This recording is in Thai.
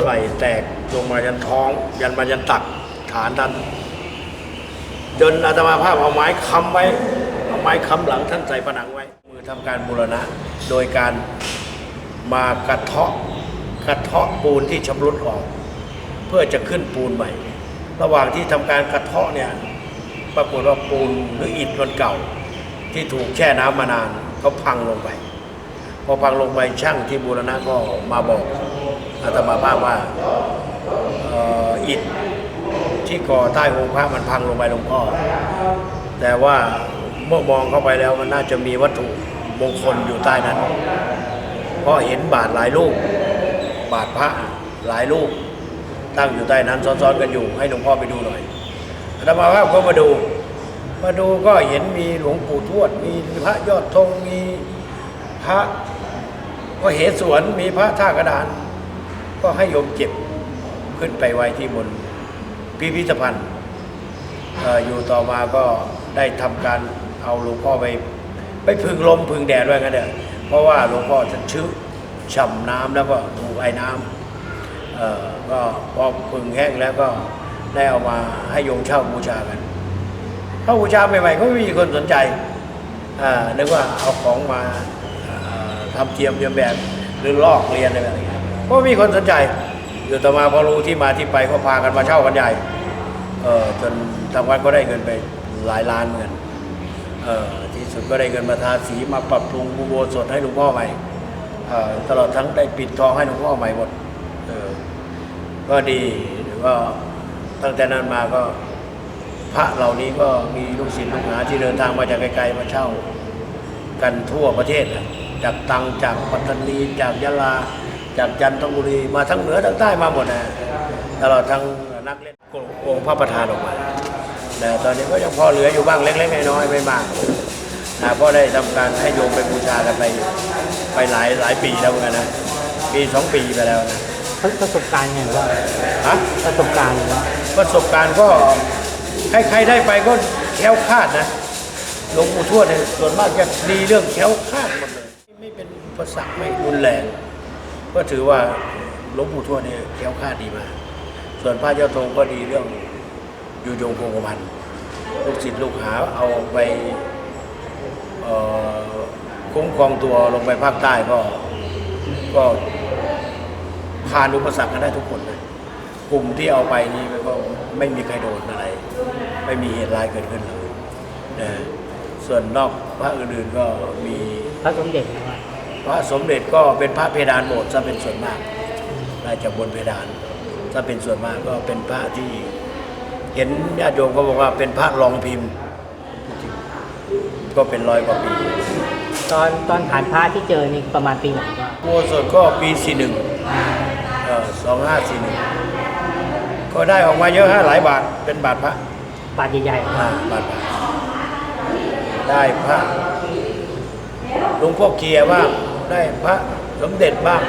หัวไหล่แตกลงมายันท้อง ยันมายันตักฐานท่านจนอาตมาภาพเอาไม้ค้ำไว้เอาไม้ค้ำหลังท่านใส่ผนังไว้ มือทำการบูรณะ โดยการมากระเทาะกระเทาะปูนที่ชำรุดออก เพื่อจะขึ้นปูนใหม่ ระหว่างที่ทำการกระเทาะเนี่ยปรากฏว่าปูนหรืออิฐมันเก่า ที่ถูกแช่น้ำมานานเขาพังลงไป พอพังลงไปช่างที่บูรณะก็มาบอก อาตมาภาพว่าอิฐที่ก่อใต้องค์พระมันพังลงไปหลวงพ่อแต่ว่าเมื่อมองเข้าไปแล้วมันน่าจะมีวัตถุมงคลอยู่ใต้นั้นเพราะเห็นบาทหลายลูกบาทพระหลายลูกตั้งอยู่ใต้นั้นซ้อนๆกันอยู่ ให้หลวงพ่อไปดูหน่อยอาตมาภาพก็มาดู มาดูก็เห็นมีหลวงปู่ทวด มีพระยอดธงมีพระก็เหสวนมีพระท่ากระดาน ก็ให้โยมเก็บขึ้นไปไว้ที่บนพิพิธภัณฑ์อออยู่ต่อมาก็ได้ทำการเอาหลวงพ่อไปไปพึ่งลมพึ่งแดดไว้กันเด้อเพราะว่าหลวงพ่อท่านชื้ฉ่ำน้ำแล้วก็ถูกไอ้น้ำเอ่อก็พอพึ่งแห้งแล้วก็ได้เอามาให้โยมเช่าบูชากันเข้าบูชาใหม่ๆก็ไม่มีคนสนใจนึกว่าเอาของมาอ่าทำเทียมเทียมแบบหรือลอกเรียนอะไรแบบนี้ ก็ม่มีคนสนใจอยู่ต่อมาพอรู้ที่มาที่ไปก็พากันมาเช่ากันใหญ่เออจนทางวัดก็ได้เงินไปหลายล้านเหมือนเออที่สุดก็ได้เงินมาทาสีมาปรับปรุงอุโบสถให้หลวงพ่อใหม่เออตลอดทั้งได้ปิดทองให้หลวงพ่อใหม่หมดเออก็ดีก็ตั้งแต่นั้นมาก็พระเหล่านี้ก็มีลูกศิษย์ลูกหาที่เดินทางมาจากไกลๆมาเช่า กันทั่วประเทศจากตังจากปัตตานีจากยะลา จากจันทบุรีมาทั้งเหนือทั้งใต้มาหมดนะตลอดทั้งนักเล่นองค์พระประธานออกมาแต่ตอนนี้ก็ยังพอเหลืออยู่บ้างเล็กๆน้อยๆไม่มากนะเพราะได้ทำการให้โยมไปบูชากันไปไปหลายหลายปีแล้วเหมือนกันนะปีสองปีไปแล้วนะประสบการณ์ไงว่าฮะประสบการณ์ว่าประสบการณ์ก็ใครๆได้ไปก็แคล้วคลาดนะหลวงปู่ทวดเนี่ยส่วนมากจะดีเรื่องแคล้วคลาดหมดเลย ไม่เป็นอุปสรรคไม่รุนแรง ก็ถือว่าหลวงปู่ทวดเนี่ยแคล้วคลาดีมาก ส่วนพระเจ้าทงก็ดีเรื่องอยู่ยงคงกระพันลูกศิษย์ลูกหาเอาไปคุ้มครองตัวลงไปภาคใต้ก็ก็ผ่านอุปสรรคกันได้ทุกคนเลยกลุ่มที่เอาไปนี่มันก็ไม่มีใครโดนอะไร ไม่มีเหตุร้ายเกิดขึ้นเลยนะส่วนนอกพระอื่นๆก็มีพระสมเด็จ พระสมเด็จก็เป็นพระเพดานโบสถ์ซะเป็นส่วนมากน่าจะบนเพดานถ้าเป็นส่วนมากก็เป็นพระที่ เห็นญาติโยมก็บอกว่าเป็นพระรองพิมพ์ ก็เป็นร้อยกว่าปี ตอนตอนฐานพระที่เจอนี่ประมาณปีไหนว่าโบสถ์ก็ปีสี่หนึ่งสองห้าสี่หนึ่งก็ได้ออกมาเยอะฮะหลายบาทเป็นบาทพระบาทใหญ่อ่าบาทบาทได้พระหลวงพ่อเกียร์บ้าง ได้พระสมเด็จบ้าง